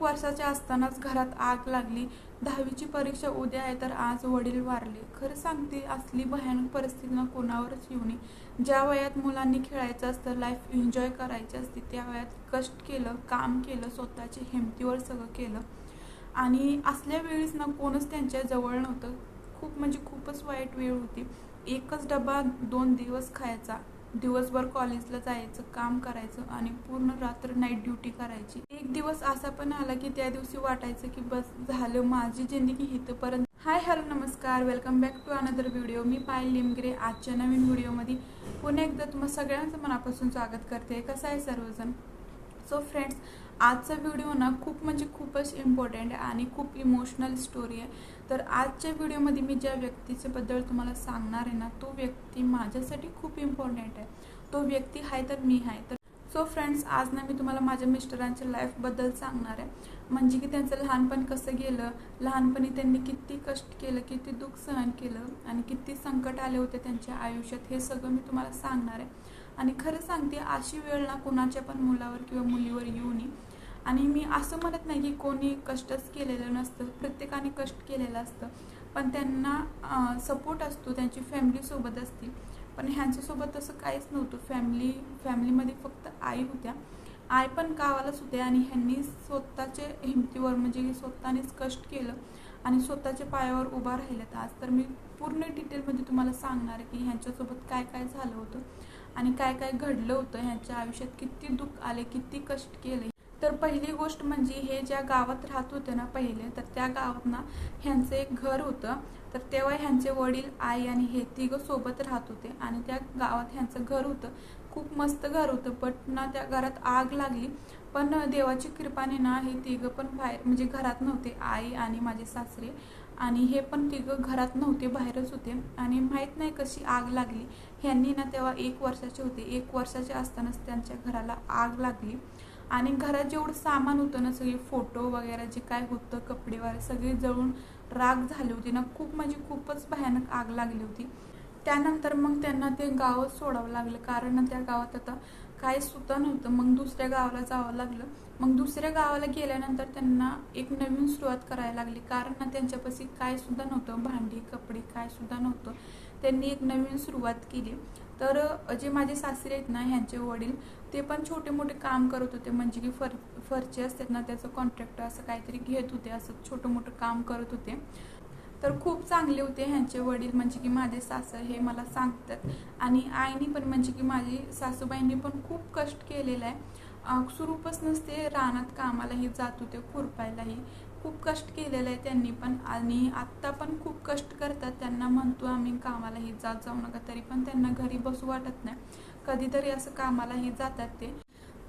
एक वर्षाच्या असतानाच घरात आग लागली. दहावीची परीक्षा उद्या आहे तर आज वडील वारले. खरं सांगते असली भयानक परिस्थिती ना कोणावरच येऊ नये. ज्या वयात मुलांनी खेळायचं असतं लाईफ एन्जॉय करायची असते त्या वयात कष्ट केलं काम केलं स्वतःच्या हिमतीवर सगळं केलं. आणि असल्या वेळीच ना कोणच त्यांच्या जवळ नव्हतं. खूप म्हणजे खूपच वाईट वेळ होती. एकच डबा दोन दिवस खायचा. दिवसभर कॉलेजला जायचं काम करायचं आणि पूर्ण रात्र नाईट ड्युटी करायची. एक दिवस असा पण आला की त्या दिवशी वाटायचं की बस झालं माझी जिंदगी इथंपर्यंत. हाय हॅलो नमस्कार. Welcome back to another video मी पायल लिमगिरे आजच्या नवीन व्हिडिओमध्ये पुन्हा एकदा तुम्हाला सगळ्यांचं मनापासून स्वागत करते. कसं आहे सर्वजण? सो फ्रेंड्स आजचा व्हिडिओ ना खूप म्हणजे खूपच इम्पॉर्टंट आहे आणि खूप इमोशनल स्टोरी आहे. तर आजच्या व्हिडिओमध्ये मी ज्या व्यक्तीच्याबद्दल तुम्हाला सांगणार आहे ना तो व्यक्ती माझ्यासाठी खूप इम्पॉर्टंट आहे. तो व्यक्ती आहे तर मी आहे. तर सो फ्रेंड्स आज ना मी तुम्हाला माझ्या मिस्टरांच्या लाईफबद्दल सांगणार आहे. म्हणजे की त्यांचं लहानपण कसं गेलं लहानपणी त्यांनी किती कष्ट केलं किती दुःख सहन केलं आणि किती संकट आले होते त्यांच्या आयुष्यात हे सगळं मी तुम्हाला सांगणार आहे. आणि खरं सांगते अशी वेळ ना कोणाच्या पण मुलावर किंवा मुलीवर येऊ नये. आणि मी असं म्हणत नाही की कोणी कष्टच केलेलं नसतं प्रत्येकाने कष्ट केलेलं असतं. पण त्यांना सपोर्ट असतो त्यांची फॅमिलीसोबत असते. पण ह्यांच्यासोबत तसं काहीच नव्हतं. फॅमिली फॅमिलीमध्ये फक्त आई होत्या. आई पण गावालाच होते आणि ह्यांनी स्वतःच्या हिमतीवर म्हणजे स्वतःनेच कष्ट केलं आणि स्वतःच्या पायावर उभा राहिल्यात आज तर मी पूर्ण डिटेलमध्ये तुम्हाला सांगणार आहे की ह्यांच्यासोबत काय काय झालं होतं आणि काय काय घडलं होतं. ह्यांच्या आयुष्यात किती दुःख आले किती कष्ट केले तर पहिली गोष्ट म्हणजे हे ज्या गावात राहत होते ना पहिले तर त्या गावात ना ह्यांचं एक घर होतं. तर तेव्हा ह्यांचे वडील आई आणि हे तिघं सोबत राहत होते आणि त्या गावात ह्यांचं घर होतं. खूप मस्त घर होतं बट ना त्या घरात आग लागली. पण देवाची कृपाने ना हे तिघं पण बाहेर म्हणजे घरात नव्हते आई आणि माझे सासरे. आणि हे पण तिघं घरात नव्हते बाहेरच होते. आणि माहीत नाही कशी आग लागली. ह्यांनी ना तेव्हा एक वर्षाचे होते. एक वर्षाचे असतानाच त्यांच्या घराला आग लागली. आणि घरात जेवढं सामान होतं ना सगळे फोटो वगैरे जे काय होतं कपडे वगैरे सगळे जळून राग झाली होती ना खूप म्हणजे खूपच भयानक आग लागली होती. त्यानंतर मग त्यांना ते गावच सोडावं लागलं. कारण त्या गावात आता काय सुद्धा नव्हतं. मग दुसऱ्या गावाला जावं लागलं. मग दुसऱ्या गावाला गेल्यानंतर त्यांना एक नवीन सुरुवात करायला लागली. कारण ना त्यांच्यापाशी काय सुद्धा नव्हतं. भांडी कपडे काय सुद्धा नव्हतं. त्यांनी एक नवीन सुरुवात केली. तर जे माझे सासरे आहेत ना ह्यांचे वडील ते पण छोटे मोठे काम करत होते. म्हणजे की फर फरचे असतात ना त्याचं कॉन्ट्रॅक्ट असं काहीतरी घेत होते असं छोटं मोठं काम करत होते. तर खूप चांगले होते ह्यांचे वडील. म्हणजे की माझे सासर हे मला सांगतात. आणि आईनी पण म्हणजे की माझी सासूबाईंनी पण खूप कष्ट केलेलं आहे. सुरूपासूनच ते रानात कामालाही जात होते खुरपायलाही. खूप कष्ट केलेलं आहे त्यांनी पण. आणि आत्ता पण खूप कष्ट करतात. त्यांना म्हणतो आम्ही कामालाही जात जाऊ नका तरी पण त्यांना घरी बसू वाटत नाही. कधीतरी असं कामालाही जातात ते.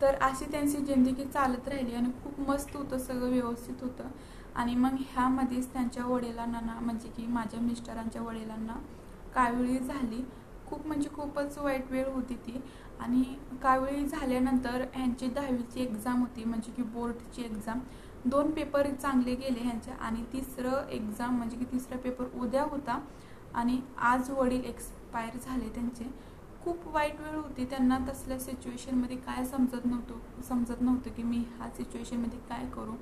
तर अशी त्यांची जिंदगी चालत राहिली आणि खूप मस्त होतं सगळं व्यवस्थित होतं. आणि मग ह्यामध्येच त्यांच्या वडिलांना ना म्हणजे की माझ्या मिस्टरांच्या वडिलांना काविळी झाली. खूप म्हणजे खूपच वाईट वेळ होती ती. आणि काविळी झाल्यानंतर ह्यांची दहावीची एक्झाम होती म्हणजे की बोर्डची एक्झाम दोन पेपर चांगले गेले ह्यांच्या आणि तिसरं एक्झाम म्हणजे की तिसरा पेपर उद्या होता. आणि आज वडील एक्सपायर झाले त्यांचे. खूप वाईट वेळ होती. त्यांना तसल्या सिच्युएशनमध्ये काय समजत नव्हतं समजत नव्हतं की मी ह्या सिच्युएशनमध्ये काय करू?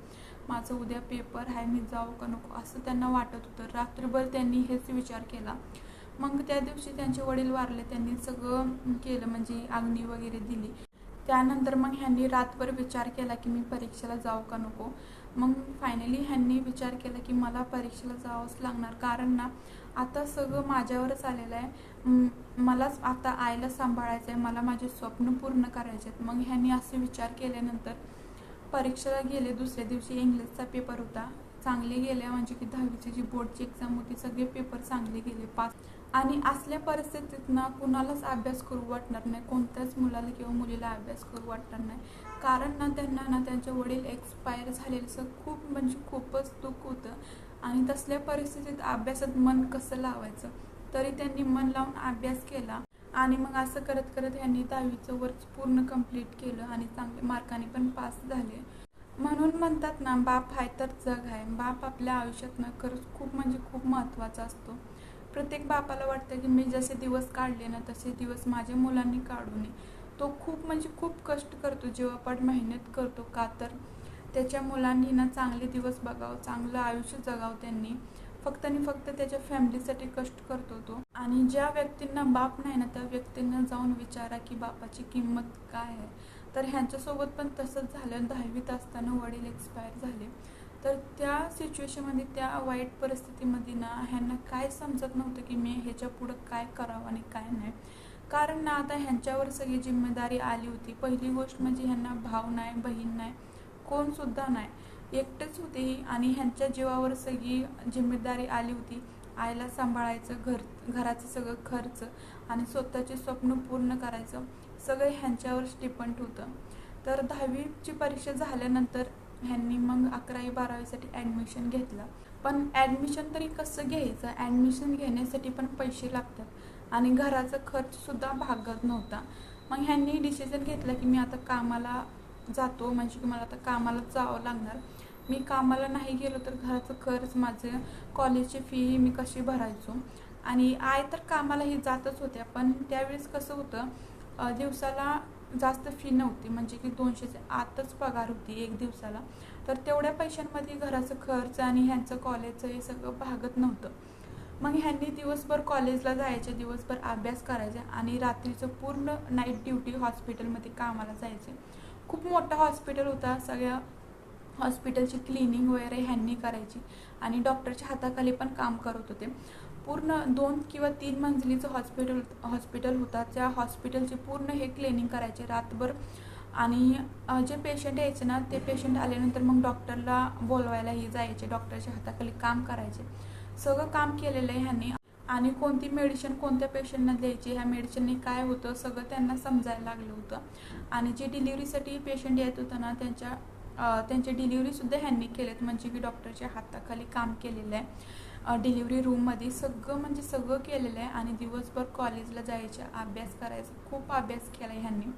माझं उद्या पेपर आहे मी जाऊ का नको? असं त्यांना वाटत होतं. रात्रभर त्यांनी हेच विचार केला. मग त्या दिवशी त्यांचे वडील वारले. त्यांनी सगळं केलं म्हणजे अग्नी वगैरे दिली. त्यानंतर मग ह्यांनी रातभर विचार केला की मी परीक्षेला जाऊ का नको? मग फायनली ह्यांनी विचार केला की मला परीक्षेला जावंच लागणार. कारण ना आता सगळं माझ्यावरच आलेलं आहे. मलाच आता आईला सांभाळायचं आहे मला माझे स्वप्न पूर्ण करायचे आहेत मग ह्यांनी असे विचार केल्यानंतर परीक्षेला गेले दुसऱ्या दिवशी इंग्लिशचा पेपर होता. चांगले गेले म्हणजे की दहावीची जी बोर्डची एक्झाम होती सगळे पेपर चांगले गेले पास. आणि असल्या परिस्थितीत ना कुणालाच अभ्यास करू वाटणार नाही. कोणत्याच मुलाला किंवा मुलीला अभ्यास करू वाटणार नाही. कारण ना त्यांना ना त्यांचे वडील एक्सपायर झालेलं खूप म्हणजे खूपच दुःख होतं. आणि तसल्या परिस्थितीत अभ्यासात मन कसं लावायचं? तरी त्यांनी मन लावून अभ्यास केला आणि मग असं करत करत यांनी दहावीचं वर्ष पूर्ण कंप्लीट केलं आणि चांगले मार्काने पण पास झाले. म्हणून म्हणतात ना बाप आहे तर जग आहे बाप आपल्या आयुष्यात ना खरंच खूप म्हणजे खूप महत्त्वाचा असतो. प्रत्येक बापाला वाटतं की मी जसे दिवस काढले ना तसे दिवस माझ्या मुलांनी काढू नये. तो खूप म्हणजे खूप कष्ट करतो जीवापाड मेहनत करतो का तर. त्याच्या मुलांनी ना चांगले दिवस बघावं चांगलं आयुष्य जगावं त्यांनी. फक्त आणि फक्त त्याच्या फॅमिलीसाठी कष्ट करतो तो. आणि ज्या व्यक्तींना बाप नाही ना त्या व्यक्तींना जाऊन विचारा की बापाची किंमत काय आहे. तर ह्यांच्यासोबत पण तसंच झालं दहावीत असताना वडील एक्सपायर झाले. तर त्या सिच्युएशनमध्ये त्या वाईट परिस्थितीमध्ये ना ह्यांना काय समजत नव्हतं की मी ह्याच्या पुढं काय करावं आणि काय नाही. कारण ना आता ह्यांच्यावर सगळी जिम्मेदारी आली होती. पहिली गोष्ट म्हणजे ह्यांना भाव नाही बहीण नाही कोणसुद्धा नाही. एकटेच होते ही आणि ह्यांच्या जीवावर सगळी जिम्मेदारी आली होती. आईला सांभाळायचं घर घराचं सगळं खर्च आणि स्वतःचे स्वप्न पूर्ण करायचं सगळं ह्यांच्यावरच डिपेंड होतं. तर दहावीची परीक्षा झाल्यानंतर ह्यांनी मग अकरावी बारावीसाठी ॲडमिशन घेतलं. पण ॲडमिशन तरी कसं घ्यायचं? ॲडमिशन घेण्यासाठी पण पैसे लागतात आणि घराचा खर्चसुद्धा भागत नव्हता. मग ह्यांनी डिसिजन घेतलं की मी आता कामाला जातो म्हणजे की मला आता कामाला जावं लागणार. मी कामाला नाही गेलो तर घराचं खर्च माझं. कॉलेजची फी मी कशी भरायचो? आणि आय तर कामालाही जातच होत्या पण त्यावेळेस कसं होतं दिवसाला जास्त फी नव्हती. म्हणजे की दोनशेचे आतच पगार होती एक दिवसाला. तर तेवढ्या पैशांमध्ये घराचं खर्च आणि ह्यांचं कॉलेजचं हे सगळं भागत नव्हतं. मग ह्यांनी दिवसभर कॉलेजला जायचे दिवसभर अभ्यास करायचे आणि रात्रीचं पूर्ण नाईट ड्युटी हॉस्पिटलमध्ये कामाला जायचे. खूप मोठा हॉस्पिटल होता सगळ्या हॉस्पिटलची क्लिनिंग वगैरे ह्यांनी करायची. आणि डॉक्टरच्या हाताखाली पण काम करत होते. पूर्ण दोन किंवा तीन मंजिलीचं हॉस्पिटल हॉस्पिटल होता. त्या हॉस्पिटलचे पूर्ण हे क्लिनिंग करायचे रातभर. आणि जे पेशंट यायचे ना ते पेशंट आल्यानंतर मग डॉक्टरला बोलवायलाही जायचे. डॉक्टरच्या हाताखाली काम करायचे. सगळं काम केलेलं आहे ह्यांनी. आणि कोणती मेडिसिन कोणत्या पेशंटना द्यायची ह्या मेडिसिनने काय होतं सगळं त्यांना समजायला लागलं होतं. आणि जे डिलिव्हरीसाठी पेशंट येत होतं ना त्यांच्या त्यांचे डिलिव्हरीसुद्धा ह्यांनी केलेत. म्हणजे की डॉक्टरच्या हाताखाली काम केलेलं आहे. डिलिव्हरी रूममध्ये सगळं म्हणजे सगळं केलेलं आहे आणि दिवसभर कॉलेजला जायचं अभ्यास करायचा. खूप अभ्यास केला ह्यांनी.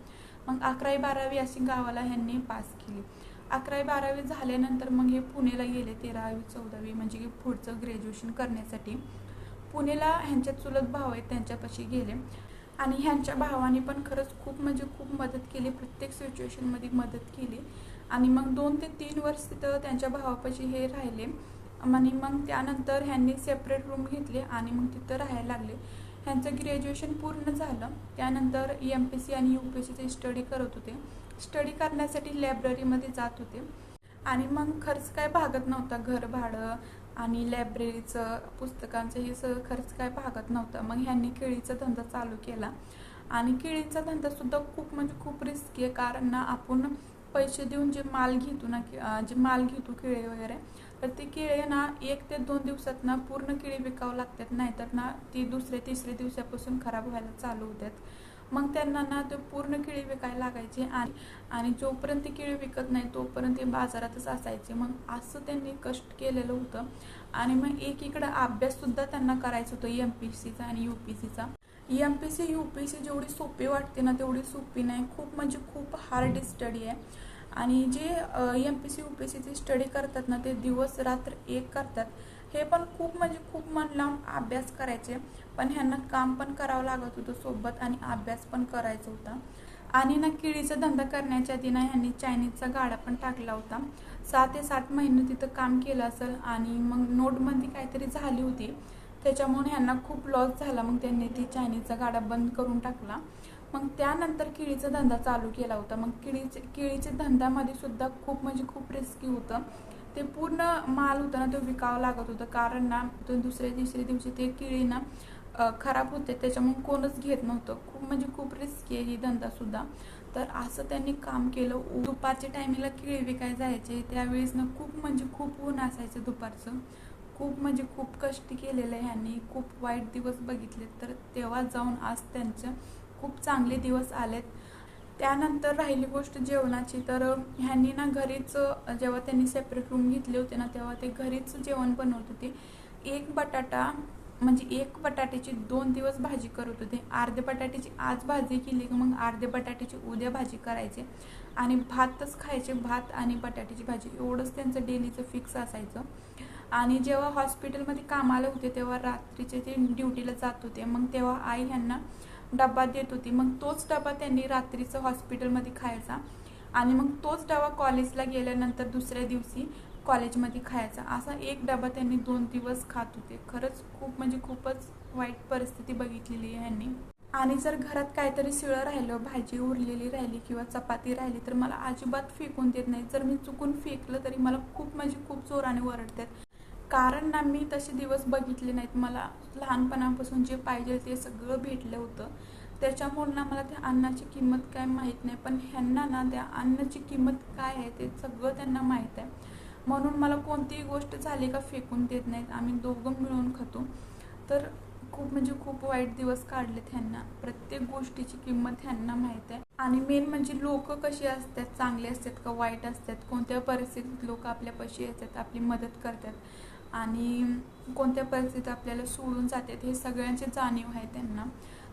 मग अकरावी बारावी अशी गावाला ह्यांनी पास केली. अकरावी बारावी झाल्यानंतर मग हे पुणेला गेले तेरावी चौदावी म्हणजे की पुढचं ग्रॅज्युएशन करण्यासाठी. पुणेला ह्यांच्या चुलत भाव आहेत त्यांच्यापाशी गेले. आणि ह्यांच्या भावाने पण खरंच खूप म्हणजे खूप मदत केली. प्रत्येक सिच्युएशनमध्ये मदत केली. आणि मग दोन ते तीन वर्ष तिथं त्यांच्या भावापाशी हे राहिले. आणि मग त्यानंतर ह्यांनी सेपरेट रूम घेतले आणि मग तिथं राहायला लागले. ह्यांचं ग्रॅज्युएशन पूर्ण झालं. त्यानंतर एम पी सी आणि यू पी सीचे स्टडी करत होते. स्टडी करण्यासाठी लायब्ररीमध्ये जात होते. आणि मग खर्च काय भागत नव्हता. घर भाडं आणि लायब्ररीचं पुस्तकांचं हे सगळं खर्च काय भागत नव्हता. मग ह्यांनी केळीचा धंदा चालू केला. आणि केळीचा धंदासुद्धा खूप म्हणजे खूप रिस्की आहे. कारण ना आपण पैसे देऊन जे माल घेतो ना जे माल घेतो केळे वगैरे तर ते केळे ना एक ते दोन दिवसात ना पूर्ण केळी विकावं लागतात. नाहीतर ना ती दुसऱ्या तिसऱ्या दिवसापासून खराब व्हायला चालू होतात. मग त्यांना ना ते पूर्ण केळी विकायला लागायचे आणि आणि जोपर्यंत केळी विकत नाही तोपर्यंत ते बाजारातच असायचे. मग असं त्यांनी कष्ट केलेलं होतं. आणि मग एकीकडं अभ्याससुद्धा त्यांना करायचं होतं एम पी सीचा आणि यू पी सीचा M P C U P C जेवढी सोपी वाटते ना तेवढी सोपी नाही. खूप म्हणजे खूप हार्ड स्टडी आहे. आणि जे M P C U P सीचे स्टडी करतात ना ते दिवस रात्र एक करतात. हे पण खूप म्हणजे खूप मन लावून अभ्यास करायचे. पण ह्यांना काम पण करावं लागत होतं सोबत आणि अभ्यास पण करायचा होता. आणि ना किडीचा धंदा करण्याच्या आधी ना ह्यांनी चायनीजचा गाडा पण टाकला होता. सहा ते सात महिने तिथं काम केलं असेल आणि मग नोटबंदी काहीतरी झाली होती. त्याच्यामुळे ह्यांना खूप लॉस झाला. मग त्यांनी ती चायनीजचा गाडा बंद करून टाकला. मग त्यानंतर केळीचा धंदा चालू केला होता. मग केळीचे केळीच्या धंद्यामध्ये सुद्धा खूप म्हणजे खूप रिस्की होतं. ते पूर्ण माल होता ना तो विकावं लागत होतं. कारण ना तो दुसऱ्या तिसऱ्या दिवशी ते केळी ना खराब होते. त्याच्यामुळे कोणच घेत नव्हतं. खूप म्हणजे खूप रिस्की आहे ही धंदासुद्धा तर असं त्यांनी काम केलं. दुपारच्या टायमिंगला केळी विकायला जायचे. त्यावेळेस ना खूप म्हणजे खूप ऊन असायचं दुपारचं. खूप म्हणजे खूप कष्ट केलेलं आहे ह्यांनी खूप वाईट दिवस बघितले. तर तेव्हा जाऊन आज त्यांचं खूप चांगले दिवस आलेत. त्यानंतर राहिली गोष्ट जेवणाची. तर ह्यांनी ना घरीच जेव्हा त्यांनी सेपरेट रूम घेतले होते ना तेव्हा ते घरीच जेवण बनवत होते. एक बटाटा म्हणजे एक बटाट्याची दोन दिवस भाजी करत होते. अर्धे बटाट्याची आज भाजी केली की मग अर्धे बटाट्याची उद्या भाजी करायचे. आणि भातच खायचे भात आणि बटाट्याची भाजी. एवढंच त्यांचं डेलीचं फिक्स असायचं. आणि जेव्हा हॉस्पिटलमध्ये कामाला होते तेव्हा रात्रीचे ते ड्युटीला जात होते. मग तेव्हा आई ह्यांना डबा देत होती. मग तोच डबा त्यांनी रात्रीचं हॉस्पिटलमध्ये खायचा आणि मग तोच डबा कॉलेजला गेल्यानंतर दुसऱ्या दिवशी कॉलेजमध्ये खायचा. असा एक डबा त्यांनी दोन दिवस खात होते. खरंच खूप म्हणजे खूपच वाईट परिस्थिती बघितलेली आहे ह्यांनी. आणि जर घरात काहीतरी शिळं राहिलं भाजी उरलेली राहिली किंवा चपाती राहिली तर मला अजिबात फेकून देत नाही जर मी चुकून फेकलं तरी मला खूप म्हणजे खूप जोराने ओरडतात. कारण ना मी तसे दिवस बघितले नाहीत. मला लहानपणापासून जे पाहिजे ते सगळं भेटलं होतं. त्याच्यामुळे ना मला त्या अन्नाची किंमत काय माहीत नाही. पण ह्यांना ना त्या अन्नाची किंमत काय आहे ते सगळं त्यांना माहीत आहे. म्हणून मला कोणतीही गोष्ट झाली का फेकून देत नाहीत. आम्ही दोघं मिळून खातो. तर खूप म्हणजे खूप वाईट दिवस काढलेत ह्यांना. प्रत्येक गोष्टीची किंमत ह्यांना माहीत आहे. आणि मेन म्हणजे लोक कशी असतात चांगले असतात का वाईट असतात? कोणत्या परिस्थितीत लोक आपल्यापाशी येतात आपली मदत करतात? आणि कोणत्या परिस्थितीत आपल्याला सोडून जातात हे सगळ्यांची जाणीव आहे त्यांना.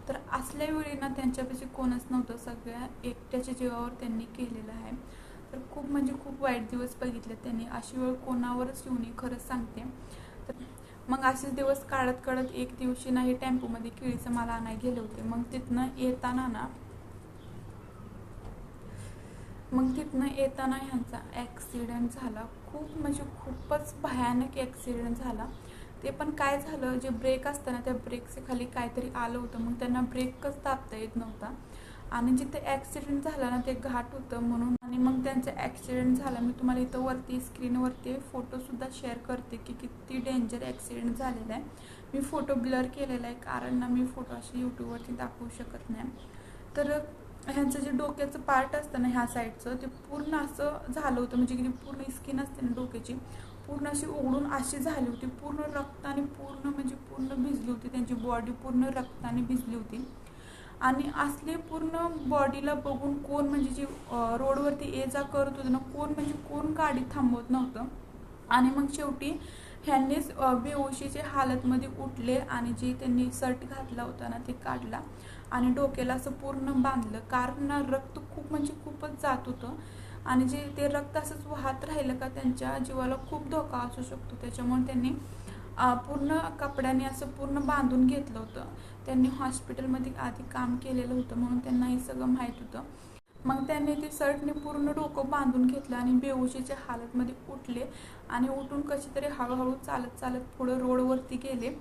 तर असल्या वेळी ना त्यांच्यापाशी कोणच नव्हतं सगळ्या एकट्याच्या जीवावर त्यांनी केलेलं आहे. तर खूप म्हणजे खूप वाईट दिवस बघितले त्यांनी. अशी वेळ कोणावरच येऊ नये खरंच सांगते. तर मग असेच दिवस काढत काढत एक दिवशी नाही टेम्पोमध्ये केळीचं मला आणायला गेले होते. मग तिथनं येताना ना मग तिथनं येताना ह्यांचा ॲक्सिडेंट झाला. खूप म्हणजे खूपच भयानक ॲक्सिडेंट झाला. ते पण काय झालं जे ब्रेक असतं ना त्या ब्रेकचे खाली काहीतरी आलं होतं. मग त्यांना ब्रेकच दाबता येत नव्हता. आणि जिथे ॲक्सिडेंट झाला ना ते घाट होतं म्हणून. आणि मग त्यांचा ॲक्सिडेंट झाला. मी तुम्हाला इथं वरती स्क्रीनवरती फोटोसुद्धा शेअर करते की किती डेंजर ॲक्सिडेंट झालेला आहे. मी फोटो ब्लर केलेला आहे. कारण ना मी फोटो असे यूट्यूबवरती दाखवू शकत नाही. तर ह्यांचं जे डोक्याचं पार्ट असतं ना ह्या साईडचं ते पूर्ण असं झालं होतं. म्हणजे की पूर्ण स्किन असते ना डोक्याची पूर्ण अशी उघडून अशी झाली होती. पूर्ण रक्ताने पूर्ण म्हणजे पूर्ण भिजली होती त्यांची बॉडी पूर्ण रक्ताने भिजली होती. आणि असले पूर्ण बॉडीला बघून कोण म्हणजे जे रोडवरती ये जा करत होतं ना कोण म्हणजे कोण गाडी थांबवत नव्हतं. आणि मग शेवटी ह्यांनीच बेहोशीचे हालतमध्ये उठले आणि जे त्यांनी सर्ट घातला होता ना ते काढला आणि डोक्याला असं पूर्ण बांधलं. कारण ना रक्त खूप म्हणजे खूपच जात होतं आणि जे ते रक्त असंच वाहत राहिलं का त्यांच्या जीवाला खूप धोका असू शकतो. त्याच्यामुळे त्यांनी पूर्ण कपड्याने असं पूर्ण बांधून घेतलं होतं. त्यांनी हॉस्पिटलमध्ये आधी काम केलेलं होतं म्हणून त्यांना हे सगळं माहीत होतं. मग त्यांनी ते सर्टने पूर्ण डोकं बांधून घेतलं आणि बेहोशीच्या हालतमध्ये उठले आणि उठून कशी तरी हळूहळू चालत चालत पुढं रोडवरती गेले.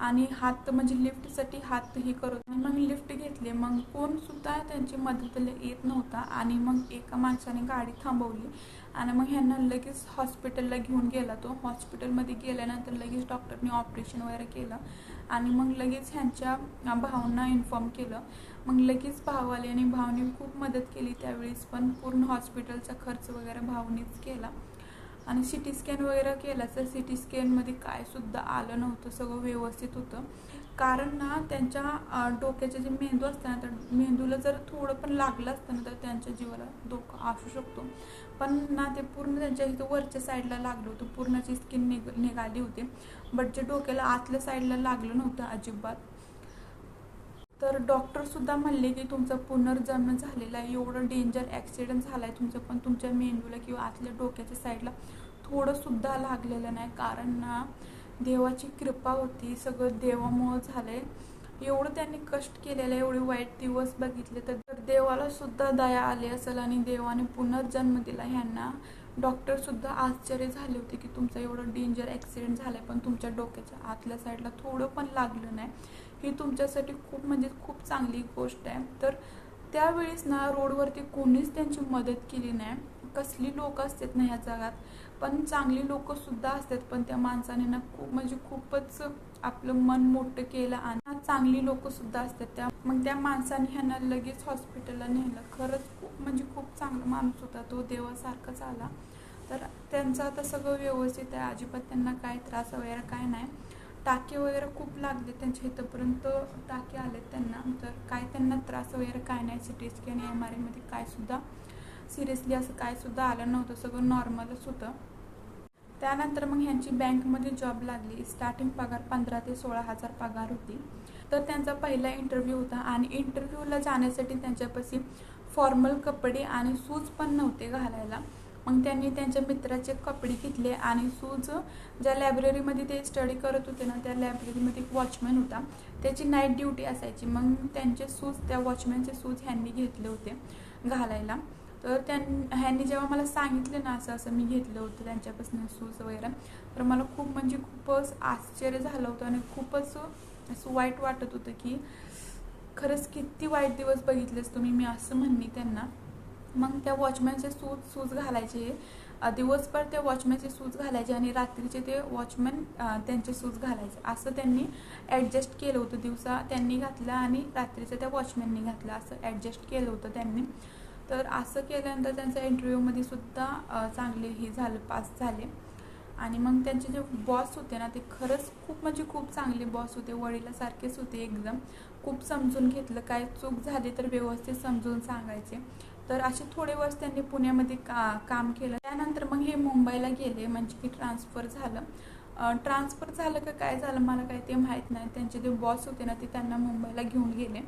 आणि हात म्हणजे लिफ्टसाठी हात हे करत मग लिफ्ट घेतले. मग कोणसुद्धा त्यांची मदतीला येत नव्हता आणि मग एका माणसाने गाडी थांबवली. आणि मग ह्यांना लगेच हॉस्पिटलला घेऊन गेला तो. हॉस्पिटलमध्ये गेल्यानंतर लगेच डॉक्टरने ऑपरेशन वगैरे केलं. आणि मग लगेच ह्यांच्या भावांना इन्फॉर्म केलं. मग लगेच भाव आले आणि भावने खूप मदत केली त्यावेळेस पण पूर्ण हॉस्पिटलचा खर्च वगैरे भावनेच केला. आणि सी टी स्कॅन वगैरे केला तर सी टी स्कॅनमध्ये कायसुद्धा आलं नव्हतं सगळं व्यवस्थित होतं. कारण ना त्यांच्या डोक्याचे जे मेंदू असतं ना तर मेंदूला जर थोडं पण लागलं असतं ना तर त्यांच्या जीवाला धोका असू शकतो. पण ना ते पूर्ण त्यांच्या इथं वरच्या साईडला लागलं होतं. पूर्णची स्किन निघ निघाली होती. बट जे डोक्याला आतल्या साईडला लागलं नव्हतं अजिबात. तर डॉक्टरसुद्धा म्हणले की तुमचा पुनर्जन्म झालेला आहे. एवढं डेंजर ॲक्सिडेंट झाला आहे तुमचं पण तुमच्या मेंदूला किंवा आतल्या डोक्याच्या साईडला थोडंसुद्धा लागलेलं नाही. कारण ना देवाची कृपा होती. सगळं देवामुळं झालं आहे एवढं त्यांनी कष्ट केलेलं एवढे वाईट दिवस बघितले तर देवालासुद्धा दया आली असेल आणि देवाने पुनर्जन्म दिला. ह्यांना डॉक्टरसुद्धा आश्चर्य झाले होते की तुमचा एवढं डेंजर ॲक्सिडेंट झाला आहे पण तुमच्या डोक्याच्या आतल्या साईडला थोडं पण लागलं नाही. ही तुमच्यासाठी खूप म्हणजे खूप चांगली गोष्ट आहे. तर त्यावेळेस ना रोडवरती कोणीच त्यांची मदत केली नाही. कसली लोक असतात ना ह्या जगात? पण चांगली लोकसुद्धा असतात. पण त्या माणसाने ना खूप म्हणजे खूपच आपलं मन मोठं केलं आणि चांगली लोकसुद्धा असतात. त्या मग त्या माणसाने ह्यांना लगेच हॉस्पिटलला नेलं. खरंच खूप म्हणजे खूप चांगला माणूस होता तो. देवासारखाच आला. तर त्यांचं आता सगळं व्यवस्थित आहे. अजिबात त्यांना काय त्रास वगैरे काय नाही. टाके वगैरे खूप लागले त्यांच्या इथंपर्यंत टाके आलेत त्यांना. तर काय त्यांना त्रास वगैरे काय नाही C T scan M R आयमध्ये कायसुद्धा सिरियसली असं कायसुद्धा आलं नव्हतं सगळं नॉर्मलच होतं. त्यानंतर मग ह्यांची बँकमध्ये जॉब लागली. स्टार्टिंग पगार पंधरा ते सोळा हजार पगार होती. तर त्यांचा पहिला इंटरव्ह्यू होता आणि इंटरव्ह्यूला जाण्यासाठी त्यांच्यापाशी फॉर्मल कपडे आणि सूज पण नव्हते घालायला. मग त्यांनी त्यांच्या मित्राचे कपडे घेतले आणि शूज ज्या लायब्ररीमध्ये ते स्टडी करत होते ना त्या लायब्ररीमध्ये एक वॉचमॅन होता. त्याची नाईट ड्युटी असायची. मग त्यांचे शूज त्या वॉचमॅनचे शूज ह्यांनी घेतले होते घालायला. तर त्यां ह्यांनी जेव्हा मला सांगितलं ना असं असं मी घेतलं होतं त्यांच्यापासून शूज वगैरे तर मला खूप म्हणजे खूपच आश्चर्य झालं होतं आणि खूपच असं वाईट वाटत होतं की खरंच किती वाईट दिवस बघितलेस तुम्ही मी असं म्हणणे त्यांना. मग त्या वॉचमॅनचे सूज सूज घालायचे. दिवसभर ते वॉचमॅनचे सूज घालायचे आणि रात्रीचे ते वॉचमॅन त्यांचे सूज घालायचे. असं त्यांनी ॲडजस्ट केलं होतं दिवसा. त्यांनी घातलं आणि रात्रीचं त्या वॉचमॅननी घातलं. असं ॲडजस्ट केलं होतं त्यांनी. तर असं केल्यानंतर त्यांच्या इंटरव्ह्यूमध्ये सुद्धा चांगले हे झालं पास झाले. आणि मग त्यांचे जे बॉस होते ना ते खरंच खूप म्हणजे खूप चांगले बॉस होते. वडिलासारखेच होते एकदम. खूप समजून घेतलं. काय चूक झाली तर व्यवस्थित समजून सांगायचे. तर असे थोडे वर्ष त्यांनी पुण्यामध्ये का काम केलं. त्यानंतर मग हे मुंबईला गेले म्हणजे की ट्रान्सफर झालं. ट्रान्सफर झालं का काय झालं मला काही ते माहीत नाही. त्यांचे जे बॉस होते ना ते त्यांना मुंबईला घेऊन गेले.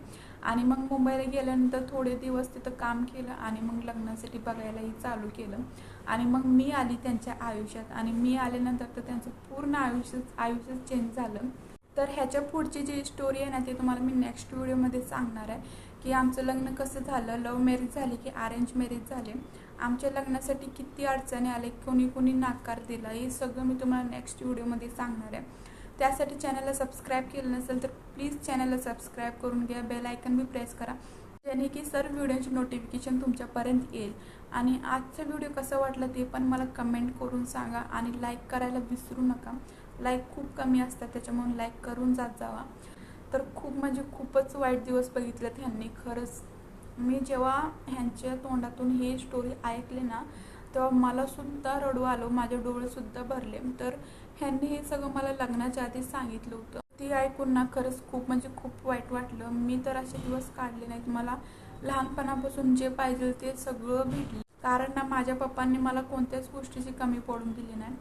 आणि मग मुंबईला गेल्यानंतर थोडे दिवस तिथं काम केलं आणि मग लग्नासाठी बघायलाही चालू केलं. आणि मग मी आली त्यांच्या आयुष्यात. आणि मी आल्यानंतर तर त्यांचं पूर्ण आयुष्य आयुष्यच चेंज झालं. तर ह्याच्या पुढची जी स्टोरी आहे ना ती तुम्हाला मी नेक्स्ट व्हिडिओमध्ये सांगणार आहे. की आमचं लग्न कसं झालं? लव्ह मॅरेज झाली की अरेंज मॅरेज झाले? आमच्या लग्नासाठी किती अडचणी आले कोणी कोणी नाकार दिला? हे सगळं मी तुम्हाला नेक्स्ट व्हिडिओमध्ये सांगणार आहे. त्यासाठी चॅनलला सबस्क्राईब केलं नसेल तर प्लीज चॅनलला सबस्क्राईब करून घ्या. बेल आयकन बी प्रेस करा. ज्याने की सर्व व्हिडिओचे नोटिफिकेशन तुमच्यापर्यंत येईल. आणि आजचा व्हिडिओ कसा वाटला ते पण मला कमेंट करून सांगा. आणि लाईक करायला विसरू नका. लाईक खूप कमी असतात त्याच्यामुळे लाईक करून जात जावा. तर खूप म्हणजे खूपच वाईट दिवस बघितलेत ह्यांनी. खरंच मी जेव्हा ह्यांच्या तोंडातून हे स्टोरी ऐकले ना तेव्हा मला सुद्धा रडू आलो माझे डोळेसुद्धा भरले. तर ह्यांनी हे सगळं मला लग्नाच्या आधी सांगितलं होतं. ती ऐकून ना खरंच खूप म्हणजे खूप वाईट वाटलं. मी तर असे दिवस काढले नाहीत. मला लहानपणापासून जे पाहिजे ते सगळं भेटलं. कारण ना माझ्या पप्पांनी मला कोणत्याच गोष्टीची कमी पडून दिली नाही.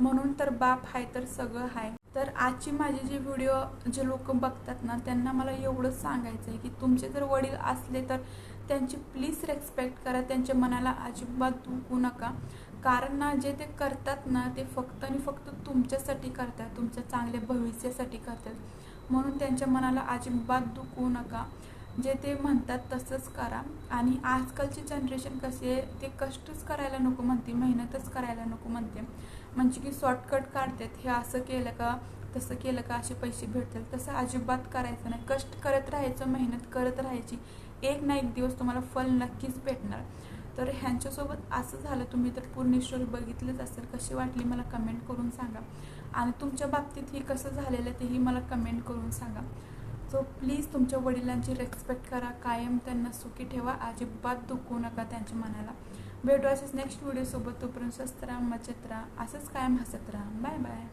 म्हणून तर बाप आहे तर सगळं आहे तर आजची माझी जी व्हिडिओ जे लोक बघतात ना त्यांना मला एवढंच सांगायचं आहे की तुमचे जर वडील असले तर त्यांची प्लीज रेस्पेक्ट करा त्यांच्या मनाला अजिबात दुखू नका. कारण ना जे ते करतात ना ते फक्त आणि फक्त तुमच्यासाठी करतात तुमच्या चांगल्या भविष्यासाठी करतात. म्हणून त्यांच्या मनाला अजिबात दुखवू नका. जे ते म्हणतात तसंच करा. आणि आजकालची जनरेशन कशी आहे ते कष्टच करायला नको म्हणते मेहनतच करायला नको म्हणते. म्हणजे की शॉर्टकट काढतात. हे असं केलं का तसं केलं का असे पैसे भेटतात. तसं अजिबात करायचं नाही. कष्ट करत राहायचं मेहनत करत राहायची. एक ना एक दिवस तुम्हाला फल नक्कीच भेटणार. तर ह्यांच्यासोबत असं झालं तुम्ही तर पूर्ण स्टोरी बघितलीच असेल. कशी वाटली मला कमेंट करून सांगा. आणि तुमच्या बाबतीत हे कसं झालेलं तेही मला कमेंट करून सांगा. सो प्लीज तुमच्या वडिलांची रेस्पेक्ट करा कायम त्यांना सुखी ठेवा अजिबात दुखवू नका त्यांच्या मनाला. भेटू असेच नेक्स्ट व्हिडिओसोबत तोपर्यंत स्वस्त राहा मजेत राहा असंच कायम हसत राहा. Bye bye